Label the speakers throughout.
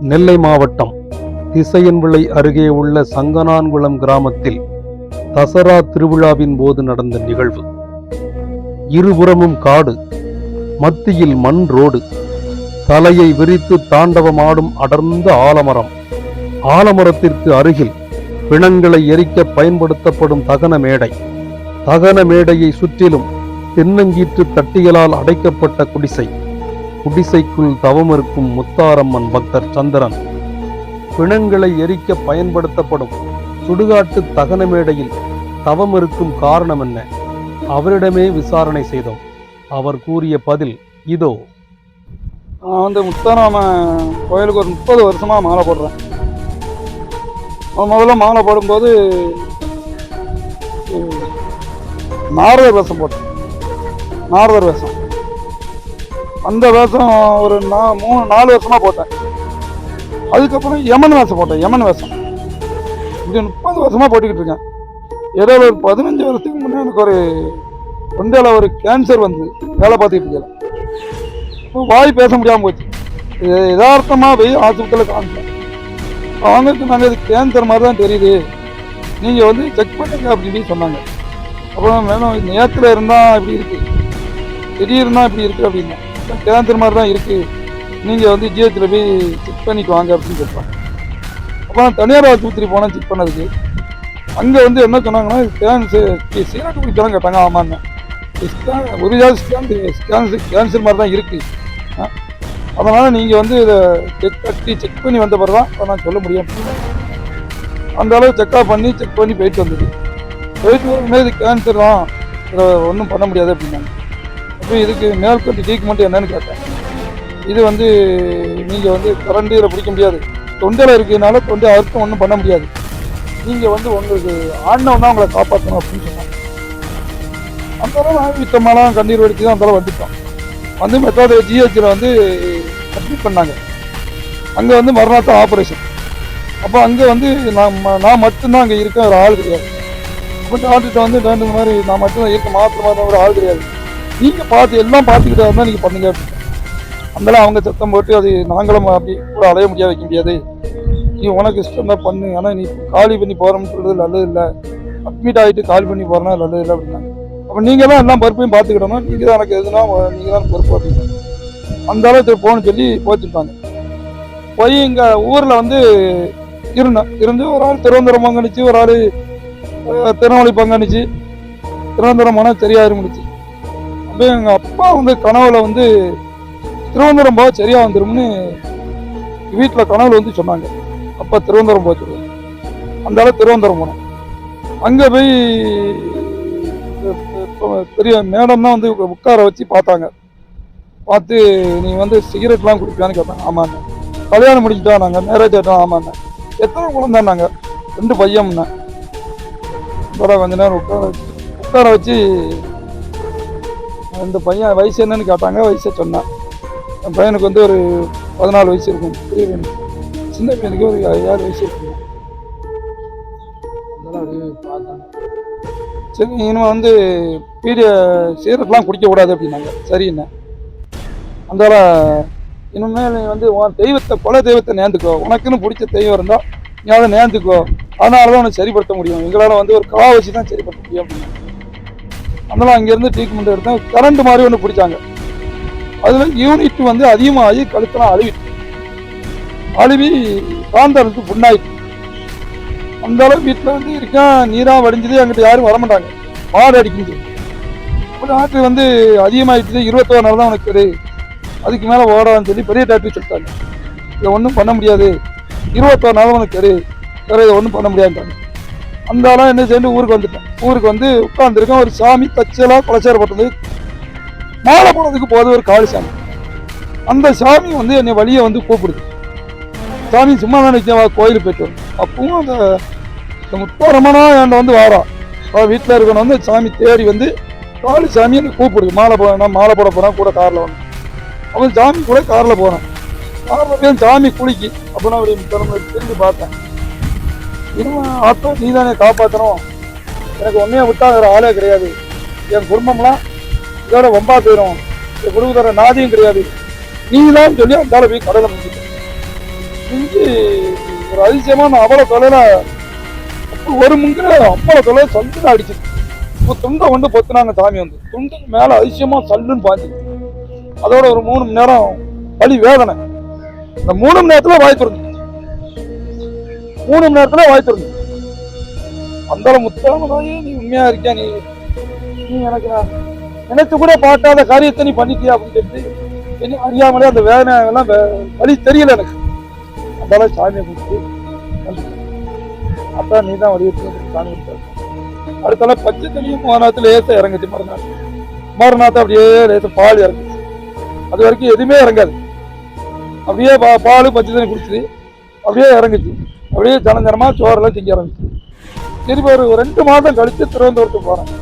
Speaker 1: நெல்லை மாவட்டம் திசையன்விளை அருகே உள்ள சங்கனான்குளம் கிராமத்தில் தசரா திருவிழாவின் போது நடந்த நிகழ்வு. இருபுறமும் காடு மத்தியில் மண் ரோடு தலையை விரித்து தாண்டவமாடும் அடர்ந்த ஆலமரம். ஆலமரத்திற்கு அருகில் பிணங்களை எரிக்க பயன்படுத்தப்படும் தகன மேடை. தகன மேடையை சுற்றிலும் தென்னங்கீற்று தட்டிகளால் அடைக்கப்பட்ட குடிசை. குடிசைக்குள் தவமிருக்கும் முத்தாரம்மன் பக்தர் சந்திரன். பிணங்களை எரிக்க பயன்படுத்தப்படும் சுடுகாட்டு தகன மேடையில் தவம் இருக்கும் காரணம் என்ன? அவரிடமே விசாரணை செய்தோம். அவர் கூறிய பதில் இதோ.
Speaker 2: நான் வந்து முத்தாராம கோயிலுக்கு ஒரு முப்பது வருஷமாக மாலை போடுறேன். முதல்ல மாலை போடும்போது நாரதர் வேஷம் போட்டேன். நாரதர் வேஷம். அந்த வேஷம் ஒரு நா மூணு நாலு வருஷமாக போட்டேன். அதுக்கப்புறம் யமன் வேஷம் போட்டேன் யமன் வேஷம். இது முப்பது வருஷமாக போட்டுக்கிட்டு இருக்கேன். இடையில ஒரு பதினஞ்சு வருஷத்துக்கு முன்னே எனக்கு ஒரு தொண்டையில் ஒரு கேன்சர் வந்து வேலை பார்த்துக்கிட்டு இருக்கேன். இப்போ வாய் பேச முடியாமல் போச்சு. இது யதார்த்தமாக போய் ஆஸ்பத்திரியில் காமிச்சேன். அவங்களுக்கு நாங்கள் இது கேன்சர் மாதிரி தான் தெரியுது. நீங்கள் வந்து செக் பண்ணுங்க அப்படின்னு சொன்னாங்க. அப்புறம் மேடம் நேரத்தில் இருந்தால் இப்படி இருக்குது திடீர்னா இப்படி இருக்குது அப்படின்னா. கேன்சர் மாதிரி தான் இருக்குது நீங்கள் வந்து ஜிஹெச்சில் போய் செக் பண்ணிட்டு வாங்க அப்படின்னு கேட்பாங்க அப்புறம் தனியார் ஆஸ்பத்திரி போனேன் செக் பண்ணதுக்கு. அங்கே வந்து என்ன சொன்னாங்கன்னா இது கேன்சர் சீராட்டு குடிக்கலாம் கேட்டாங்க ஆமான்னு ஸ்கேன் ஒரு ஜாதி ஸ்கேன் கேன்சர் கேன்சர் மாதிரி தான் இருக்குது அதனால் நீங்கள் வந்து இதை செக் கட்டி செக் பண்ணி வந்த பிறகு தான் நான் சொல்ல முடியும். அந்த அளவு செக்அப் பண்ணி செக் பண்ணி போயிட்டு வந்தது. போயிட்டு வரும்போது இது கேன்சர் தான். இதை ஒன்றும் பண்ண முடியாது அப்படின்னாங்க. இப்போ இதுக்கு மேல்கொண்டு ட்ரீட்மெண்ட் என்னன்னு கேட்டேன். இது வந்து நீங்கள் வந்து கரண்டியில் பிடிக்க முடியாது. தொண்டையில் இருக்கிறதுனால தொண்டை அறுத்தம் ஒன்றும் பண்ண முடியாது. நீங்கள் வந்து உங்களுக்கு ஆண்டவன் உங்களை காப்பாற்றணும் அப்படின்னு சொன்னாங்க. அந்த அளவு கண்ணீர் வடித்து தான் அந்தளவு வந்துட்டோம். வந்து மெட்ராஸ் ஜிஹெச்சில் வந்து அட்மிட் பண்ணாங்க. அங்கே வந்து மறுநாள் ஆப்ரேஷன் அப்போ அங்கே வந்து நான் ம- நான் மட்டும்தான் அங்கே இருக்கேன் ஒரு ஆள் கிடையாது. அப்போ டாக்டர்கிட்ட வந்து இந்த மாதிரி நான் மட்டும்தான் இருக்க மாத்திர மாதிரி ஒரு ஆள் கிடையாது. நீங்கள் பார்த்து எல்லாம் பார்த்துக்கிட்டே இருந்தால் நீங்கள் பண்ணுங்க. அப்படின்னு. அவங்க சத்தம் போட்டு அது நாங்களும் அப்படி கூட அலைய முடியாது வைக்க முடியாது. நீ உனக்கு இஷ்டம் தான் பண்ணு. ஆனால் நீ காலி பண்ணி போகிறோம்னு சொல்கிறது நல்லது இல்லை. அட்மிட் ஆகிட்டு காலி பண்ணி போகிறனா நல்லது இல்லை அப்படின்னாங்க. அப்போ நீங்கள் தான் எல்லாம் பொறுப்பையும் பார்த்துக்கிடணும். நீங்கள் தான் எனக்கு எதுனா நீங்கள் தான் பொறுப்பு அப்படின்னு. அந்த அளவுக்கு போகணும்னு சொல்லி போச்சுட்டாங்க போய் இங்கே ஊரில் வந்து இருந்தேன் இருந்து ஒரு ஆள் திருவனந்தபுரம் பங்கடிச்சு ஒரு ஆள் திருநெல்வேலி பங்கடிச்சு திருவனந்தபுரம் போனால் முடிச்சு. அப்படியே அப்போ எங்கள் அப்பா வந்து கனவுல வந்து திருவனந்தபுரம் போக சரியாக வந்துரும்னு வீட்டில் கனவுல வந்து சொன்னாங்க. அப்பா திருவனந்தபுரம் போக சொல்லுவாங்க அந்த அளவு திருவனந்தபுரம் போனோம் அங்கே போய் இப்போ பெரிய மேடம் தான் வந்து உட்கார வச்சு பார்த்தாங்க. பார்த்து நீ வந்து சிகரெட்லாம் குடிப்பியான்னு கேட்டாங்க. ஆமாண்ணே. கல்யாணம் முடிச்சுட்டா நாங்கள் மேரேஜ் ஆகிட்டோம் ஆமாண்ணே. எத்தனை குழந்தைன்னாங்க ரெண்டு பையன்ண்ணே. அப்புறம் கொஞ்ச நேரம் உட்கார வச்சு உட்கார வச்சு அந்த பையன் வயசு என்னன்னு கேட்டாங்க வயசை சொன்னேன். என் பையனுக்கு வந்து ஒரு பதினாலு வயசு இருக்கும். பெரிய பையனுக்கு சின்ன பையனுக்கு ஒரு ஏழு வயசு இருக்கும். அதெல்லாம் அப்படியே பார்த்தாங்க. சரி இனிமேல் வந்து பீரிய சீரட்லாம் குடிக்கக்கூடாது அப்படின்னாங்க. சரிண்ணே அந்த இனிமேல் நீ வந்து உன் தெய்வத்தை குல தெய்வத்தை நேர்ந்துக்கோ. உனக்குன்னு பிடிச்ச தெய்வம் இருந்தால் நீ அதை நேர்ந்துக்கோ. அதனால தான் உனக்கு சரிப்படுத்த முடியும். எங்களால் வந்து ஒரு கலா வச்சு தான் சரிப்படுத்த முடியும் அப்படின்னா அதனால் அங்கேருந்து ட்ரீட்மெண்ட் எடுத்தேன். கரண்ட் மாதிரி ஒன்று பிடிச்சாங்க. அதில் யூனிட் வந்து அதிகமாகி கழுத்தெல்லாம் அழுவிட்டு அழுவி காந்தளவுக்கு புண்ணாயிட்டு. அந்த அளவு வீட்டில் வந்து இருக்கேன் நீராக வடிஞ்சது அங்கிட்ட யாரும் வர மாட்டாங்க மாடு அடிக்குது. இப்போ டாக்டர் வந்து அதிகமாகிட்டு இருபத்தோரு நாள் தான் உனக்கு அதுக்கு மேலே ஓடான்னு சொல்லி பெரிய டாக்டர் சொல்லிட்டாங்க. இதை ஒன்றும் பண்ண முடியாது. இருபத்தோரு நாள் உனக்கு சரி வேறு இதை ஒன்றும் பண்ண முடியாதுட்டாங்க அந்த என்ன சேர்ந்து ஊருக்கு வந்துட்டேன். ஊருக்கு வந்து உட்காந்துருக்கேன் ஒரு சாமி தச்சலாக குலச்சாரப்பட்டது மாலை போனதுக்கு போது ஒரு காளி சாமி. அந்த சாமி வந்து என்னை வழியை வந்து கூப்பிடுது. சாமி சும்மா தான் கோயிலுக்கு போயிட்டு வரும் அப்பவும் அந்த இந்த முத்தாரமனா என்கிட்ட வந்து வாரான் அவள் வீட்டில் இருக்கணும் வந்து சாமி தேடி வந்து காளி சாமி என்னை கூப்பிடுது. மாலை போனா நான் மாலை போட போகிறான் கூட காரில் வந்து. அவன் சாமி கூட காரில் போனான். காரில் போய் சாமி குளிக்கி. அப்போ நான் அப்படி திரும்பி பார்த்தேன். இனிமே ஆத்தோ நீ தானே காப்பாற்றணும் எனக்கு உண்மையை விட்டா வேறு ஆளே கிடையாது. என் குடும்பம்லாம் இதோட வம்பா போயிடும் என் குடும்பத்தோட நாதியும் கிடையாது. நீ தான் சொல்லி அந்த போய் கடலை முடிச்சுட்டேன் முடிஞ்சு ஒரு அதிசயமான அவ்வளோ தொலைல ஒரு முங்கில அவ்வளோ தொலை சல்லுன்னு அடிச்சு இப்போ துண்டை கொண்டு பொத்துனாங்க சாமி வந்து. துண்டுக்கு மேலே அதிசயமாக சல்லுன்னு பாஞ்சு. அதோட ஒரு மூணு மணி நேரம் வலி வேதனை. இந்த மூணு மணி நேரத்தில் வாய் திறந்து. மூணு மணி நேரத்துல வாய் திறந்து. அந்த முத்தாமதாயே நீ உண்மையா இருக்கியா நீ? நீ எனக்கு நான் நினைச்சு கூட பாட்டாத காரியத்தை நீ பண்ணிட்டியா அப்படின்னு சொல்லிட்டு என்ன அறியாமலே அந்த வேதனை எல்லாம் வே- வலி தெரியல எனக்கு. அதனால சாமியை கொடுத்து அப்பா நீ தான் வலியுறுத்தி சாமி கொடுத்தாரு அடுத்தால பச்சை தண்ணியும் மறுநாத்துல லேசா இறங்குச்சு மறுநாள். மறுநாத்த அப்படியே லேசா பால் இறங்குச்சு அது வரைக்கும் எதுவுமே இறங்காது. அப்படியே பா- பால் பச்சை தண்ணி குடிச்சிது அப்படியே இறங்குச்சு அப்படியே ஜனஞ்சனமா சோறெல்லாம் திங்க ஆரம்பிச்சு திருப்பி ஒரு ரெண்டு மாதம் கழித்து திருவனந்தபுரத்துக்கு போகிறேன்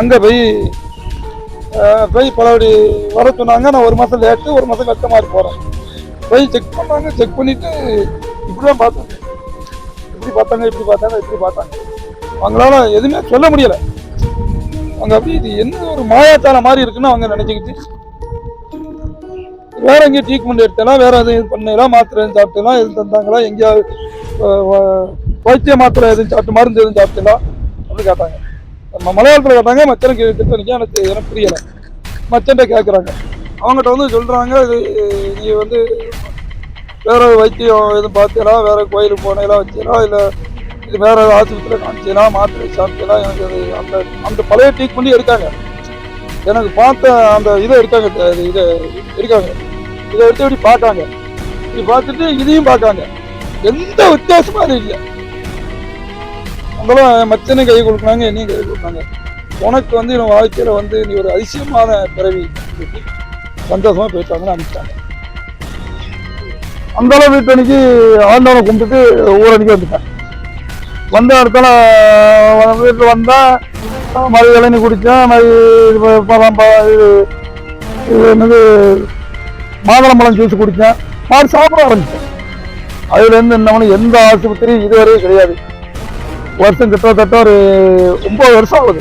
Speaker 2: அங்கே போய் போய் பலபடி வர சொன்னாங்க. நான் ஒரு மாதம் லேட்டு ஒரு மாதம் கஷ்ட மாதிரி போகிறேன் போய் செக் பண்ணாங்க செக் பண்ணிவிட்டு இப்படி தான் பார்த்தாங்க. இப்படி பார்த்தாங்க இப்படி பார்த்தாங்க இப்படி பார்த்தாங்க. அவங்களால எதுவுமே சொல்ல முடியலை. அவங்க அப்படி இது என்ன ஒரு மாயாத்தால மாதிரி இருக்குன்னு அவங்க நினச்சிக்கிட்டு வேற எங்கேயும் ட்ரீட்மெண்ட் எடுத்தலாம் வேற எதுவும் இது பண்ணலாம் மாத்திரை எதுவும் சாப்பிட்டலாம் எதுவும் தந்தாங்களா எங்கேயாவது வைத்திய மாத்திரை எதுவும் சாப்பிட்டு மருந்து எதுவும் சாப்பிட்டலாம் அப்படின்னு கேட்டாங்க. நம்ம மலையாளத்தில் கேட்டாங்க மச்சனை கேட்டு எனக்கு எனக்கு புரியலை. மச்சன்ட்ட கேட்குறாங்க அவங்ககிட்ட வந்து சொல்கிறாங்க இது நீ வந்து வேற வைத்தியம் எதுவும் பார்த்தீங்களா வேற கோயிலுக்கு போனேலாம் வச்சீங்களா இல்லை இது வேற ஆஸ்பத்திரியில் காமிச்சீங்களா மாத்திரை சாப்பிட்டீங்களா எனக்கு அது அந்த அந்த பழைய ட்ரீட்மெண்ட்டும் இருக்காங்க எனக்கு பார்த்த அந்த இதை இருக்காங்க இது இதை இருக்காங்க இதை எடுத்து இப்படி பார்க்காங்க. இப்படி பார்த்துட்டு இதையும் பார்க்காங்க. எந்த வித்தியாசமும் அது இல்லை. அவங்களும் மச்சனை கை கொடுக்குறாங்க என்னையும் கை கொடுக்குறாங்க உனக்கு வந்து இவன் வாழ்க்கையில வந்து நீ ஒரு அதிசயமான பிறவி சந்தோஷமாக சந்தோஷமா போயிட்டாங்கன்னு அனுப்பிட்டாங்க அந்தளவு அளவு அன்னைக்கு ஆண்டவனை கும்பிட்டுட்டு ஊரடிக்க வந்துட்டேன் வந்த இடத்துல வீட்டில் வந்தால் மழை இளநி குடித்தேன் மழை ப- இது இது என்னது மாதுளம்பழம் ஜூஸ் குடித்தேன் மாதிரி சாப்பிட ஆரம்பித்தேன் அதுலேருந்து என்ன எந்த ஆஸ்பத்திரி இதுவரையும் கிடையாது. வருஷம் கிட்டத்தட்ட ஒரு ஒம்பது வருஷம் ஆகுது.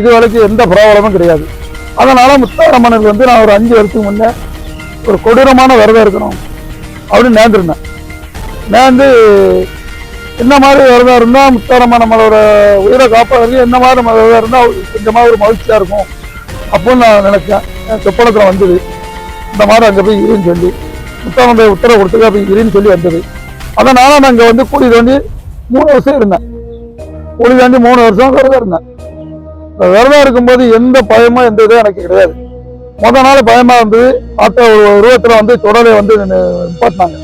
Speaker 2: இது வரைக்கும் எந்த ப்ராப்ளமும் கிடையாது. அதனால் முத்தாரம்மனுக்கு வந்து நான் ஒரு அஞ்சு வருஷத்துக்கு முன்னே ஒரு கொடூரமான விரதம் இருக்கணும் அப்படின்னு நேர்ந்துருந்தேன். நேர்ந்து என்ன மாதிரி விரதம் இருந்தால் முத்தாரம்மன் நம்மளோட உயிரை காப்பாடுறது என்ன மாதிரி நம்ம விரதம் இருந்தால் கொஞ்சமாக ஒரு மகிழ்ச்சியாக இருக்கும் அப்படின்னு நான் நினைச்சேன். என் சொப்பனத்தில் வந்தது. இந்த மாதிரி அங்கே போய் இருன்னு சொல்லி முத்தாரம்மன் உத்தரவு கொடுத்துக்க போய் இருன்னு சொல்லி வந்தது. அதனால நான் அங்கே வந்து கூலி வந்து மூணு வருஷம் இருந்தேன். கூலி தாண்டி மூணு வருஷம் விரதம் இருந்தேன். விரதம் இருக்கும்போது எந்த பயமும் எந்த இதுவும் எனக்கு கிடையாது. முத நாள் பயமா இருந்தது. ஆத்த ஒரு உருவத்தில் வந்து தொடரை வந்து நிப்பாட்டினாங்க.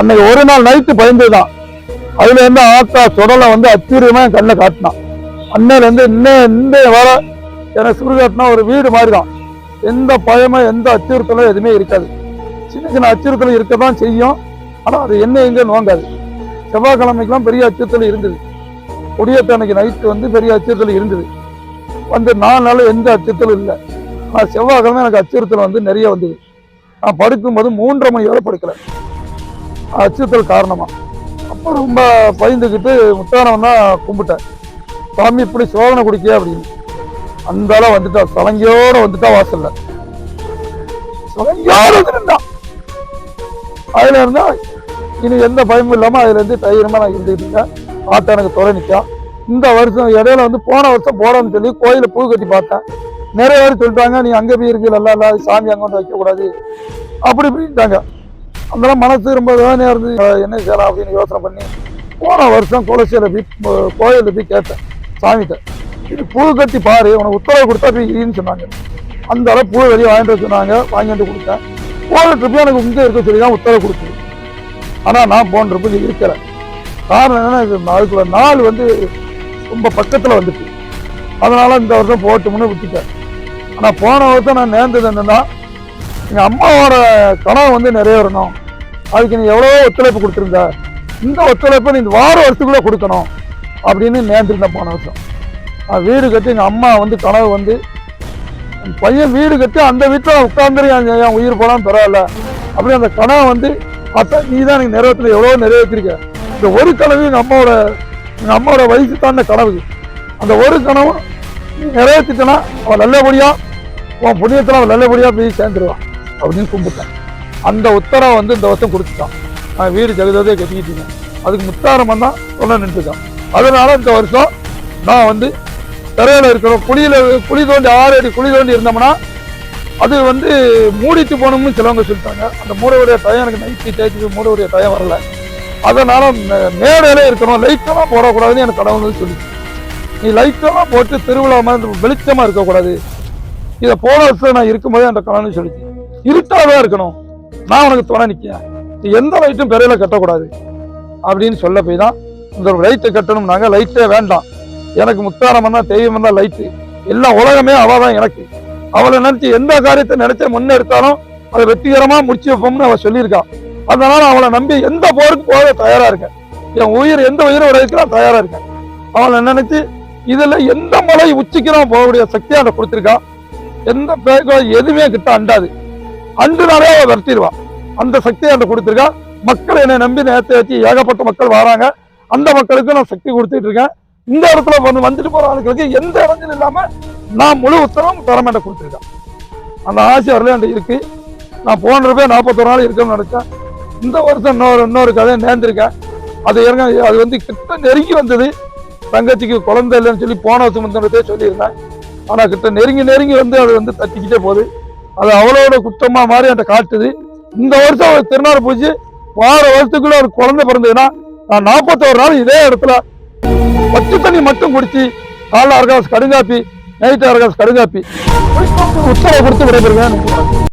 Speaker 2: அன்னைக்கு ஒரு நாள் நைட்டு பயந்துதான் அதுல இருந்து ஆத்தா சுடலை வந்து அச்சீரியமா என் கண்ணை காட்டினான். அன்னையில இருந்து இன்னும் இந்த வர எனக்கு சுருகாட்டினா ஒரு வீடு மாதிரி தான் எந்த பயமோ எந்த அச்சுறுத்தலும் எதுவுமே இருக்காது. சின்ன சின்ன அச்சுறுத்தல் இருக்க தான் செய்யும். ஆனால் அது என்ன எங்கே நோங்காது. செவ்வாய்க்கிழமைக்கெல்லாம் பெரிய அச்சுறுத்தல் இருந்தது. கொடியேற்ற அன்னைக்கு நைட்டு வந்து பெரிய அச்சுறுத்தல் இருந்தது. வந்து நாலு நாள் எந்த அச்சுறுத்தலும் இல்லை. ஆனால் செவ்வாய்க்கிழமை எனக்கு அச்சுறுத்தல் வந்து நிறைய வந்தது. நான் படுக்கும்போது மூன்றரை மணி வரை படுக்கல. அச்சுறுத்தல் காரணமாக அப்போ ரொம்ப பயந்துக்கிட்டு முத்தானம் தான் கும்பிட்டேன். சாமி இப்படி சோதனை குடிக்க அப்படின்னு. அந்த அளவு வந்துட்டா சலங்கையோட வந்துட்டா வாசல்ல. சலங்கையோட வந்துட்டான் அதுல இருந்தா இனி எந்த பயமும் இல்லாம அதுல இருந்து தைரியமா நான் இருந்துக்கிட்டு இருக்கேன் பார்த்தா எனக்கு துறை நிற்கும் இந்த வருஷம் இடையில வந்து போன வருஷம் போடான்னு சொல்லி கோயில பூ கட்டி பார்த்தேன். நிறைய பேர் சொல்லிட்டாங்க நீ அங்கே போய் இருக்கு நல்லா இல்ல சாமி அங்கே வந்து வைக்கக்கூடாது. அப்படி இப்படின்ட்டாங்க. அதெல்லாம் மனசு ரொம்ப வேதனையாக இருந்து என்ன செய்யலாம்? அப்படின்னு யோசனை பண்ணி போன வருஷம் குலசையில் போய் கோயிலில் போய் கேட்டேன் சாமிகிட்ட. இது புழு கட்டி பாரு உனக்கு உத்தரவு கொடுத்தா போய் இருன்னு சொன்னாங்க. அந்த அளவு பூ வெளியே வாங்கிட்டு வர சொன்னாங்க வாங்கிட்டு கொடுத்தேன். போன ட்ரிப்பு எனக்கு இங்கே இருக்க சொல்லி தான் உத்தரவு கொடுத்தது. ஆனால் நான் போன ட்ரிப்பு இருக்கிறேன் காரணம் என்னென்னா இது அதுக்குள்ள நாள் வந்து ரொம்ப பக்கத்தில் வந்துட்டு. அதனால் இந்த வருஷம் போட்டும்னு விட்டுட்டேன். ஆனால் போன வருஷம் நான் நேர்ந்தது என்னென்னா எங்கள் அம்மாவோட கனவு வந்து நிறைவேறணும். அதுக்கு நீ எவ்வளோ ஒத்துழைப்பு கொடுத்துருந்த. இந்த ஒத்துழைப்பை நீ இந்த வார வருஷத்துக்குள்ளே கொடுக்கணும் அப்படின்னு நேர்ந்திருந்தேன் போன வருஷம். வீடு கட்டி எங்கள் அம்மா வந்து கனவு வந்து என் பையன் வீடு கட்டி அந்த வீட்டில் உட்காந்துருக்கான் என் உயிர் போலாம் பரவாயில்ல அப்படி அந்த கனவை வந்து பார்த்தா நீ தான் எனக்கு நிறைவேற்றின எவ்வளோ நிறைவேற்றிருக்க இந்த ஒரு கனவு எங்கள் அம்மாவோட எங்கள் அம்மாவோட வயசு தாண்ட கனவு. அந்த ஒரு கனவும் நீ நிறைவேற்றிட்டனா அவன் நல்லபடியாக உன் புண்ணியத்தில் அவன் நல்லபடியாக போய் சேர்ந்துருவான் அப்படின்னு கும்பிட்டேன். அந்த உத்தரவை வந்து இந்த வருஷம் கொடுத்துட்டான். நான் வீடு ஜெகதே கட்டிக்கிட்டீங்க. அதுக்கு முத்தாரமாக தான் சொல்ல நின்றுட்டான். அதனால் இந்த வருஷம் நான் வந்து தரையில் இருக்கிறோம். குழியில் குழி தோண்டி ஆறு அடி குழி தோண்டி இருந்தோம்னா அது வந்து மூடிட்டு போகணும்னு சிலவங்க சொல்லிட்டாங்க. அந்த மூடவுடைய டயம் எனக்கு நைட்டு தேய்ச்சி மூடவுடைய டயம் வரல. அதனால் மே- இருக்கணும் லைட்டெல்லாம் போடக்கூடாதுன்னு எனக்கு கடவுள் சொல்லி. நீ லைட்டெல்லாம் போட்டு திருவிழா மாதிரி வெளிச்சமாக இருக்கக்கூடாது. இதை போன வருஷம் நான் இருக்கும்போதே அந்த கடவுள் சொல்லிச்சு. இருட்டாதான் இருக்கணும். நான் உனக்கு துணை நிற்கிறேன் நீ எந்த லைட்டும் பெறையில கட்டக்கூடாது. அப்படின்னு சொல்ல போய் தான் இந்த லைட்டை கட்டணும்னாங்க. லைட்டே வேண்டாம். எனக்கு முத்தாரம் தான் தெய்வம் தான் லைட்டு எல்லா உலகமே அவள் தான் எனக்கு. அவளை நினைச்சு எந்த காரியத்தை நினைச்ச முன்னெடுத்தாலும் அதை வெற்றிகரமா முடிச்சு வைப்போம்னு அவ சொல்லியிருக்கான் அதனால அவளை நம்பி எந்த போருக்கு போக தயாரா இருக்கேன் என் உயிர் எந்த உயிரை உடையதுக்கு நான் தயாரா இருக்கேன் அவளை நினைச்சு இதுல எந்த மலை உச்சிக்கு நான் போகக்கூடிய சக்தியை அதை கொடுத்துருக்கா? எந்த பேக்கோ எதுவுமே கிட்ட அண்டாது. அண்டுனாலே அவள் விரட்டிடுவான் அந்த சக்தியை அவன் கொடுத்துருக்கா. மக்கள் என்னை நம்பி நேரத்தை வச்சு ஏகப்பட்ட மக்கள் வராங்க. அந்த மக்களுக்கும் நான் சக்தி கொடுத்துட்டு இருக்கேன். இந்த இடத்துல வந்து வந்துட்டு போற ஆளுகளுக்கு எந்த இடத்துல இல்லாம நான் முழு உத்தரவும் தரமேட்ட கொடுத்துருக்கேன். அந்த ஆசை வரல என்கிட்ட இருக்கு. நான் போன்றப்பே நாற்பத்தொரு நாள் இருக்குன்னு நினைச்சேன். இந்த வருஷம் இன்னொரு இன்னொரு கதையை நேர்ந்திருக்கேன். அது இறங்க அது வந்து கிட்ட நெருங்கி வந்தது. தங்கச்சிக்கு குழந்தை இல்லைன்னு சொல்லி போன வருஷம் முந்தினத்தே சொல்லியிருந்தேன். ஆனால் கிட்ட நெருங்கி நெருங்கி வந்து அது வந்து தட்டிக்கிட்டே போகுது. அது அவளோட குற்றமாக மாதிரி என்கிட்ட காட்டுது. இந்த வருஷம் ஒரு திருநாள் பூச்சி வார வருஷத்துக்குள்ள ஒரு குழந்தை பிறந்ததுன்னா நான் நாற்பத்தோரு நாள் இதே இடத்துல பச்சை தண்ணி மட்டும் குடிச்சு காலைல அரகாசு கடுங்காப்பி நைட்டு அரகாசு கடுங்காப்பி. உத்தரவு கொடுத்து விடைபெறுவேன்